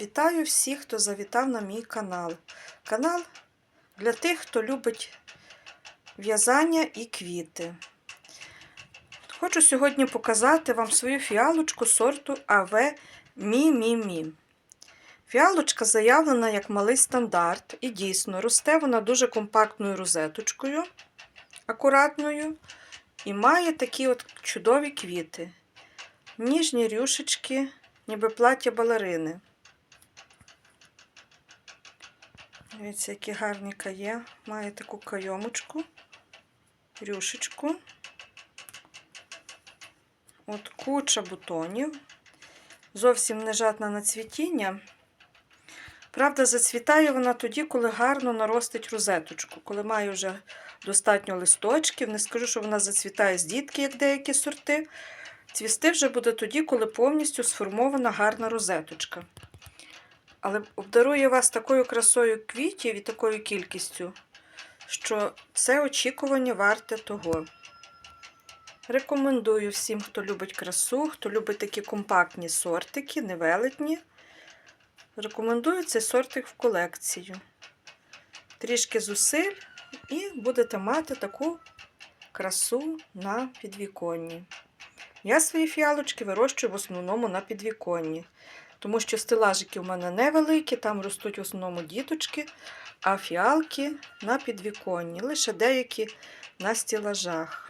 Вітаю всіх, хто завітав на мій канал. Канал для тих, хто любить в'язання і квіти. Хочу сьогодні показати вам свою фіалочку сорту АВ Мі-Мі-Мі. Фіалочка заявлена як малий стандарт, і дійсно росте вона дуже компактною розеточкою, акуратною, і має такі от чудові квіти. Ніжні рюшечки, ніби плаття балерини. Дивіться, які гарні кає. Має таку кайомочку, рюшечку. От куча бутонів. Зовсім не жадна на цвітіння. Правда, зацвітає вона тоді, коли гарно наростить розеточку, коли має вже достатньо листочків. Не скажу, що вона зацвітає з дітки, як деякі сорти. Цвісти вже буде тоді, коли повністю сформована гарна розеточка. Але обдарує вас такою красою квітів і такою кількістю, що це очікування варте того. Рекомендую всім, хто любить красу, хто любить такі компактні сортики, невелетні. Рекомендую цей сортик в колекцію. Трішки зусиль і будете мати таку красу на підвіконні. Я свої фіалочки вирощую в основному на підвіконні, тому що стелажики в мене невеликі, там ростуть в основному діточки, а фіалки на підвіконні, лише деякі на стелажах.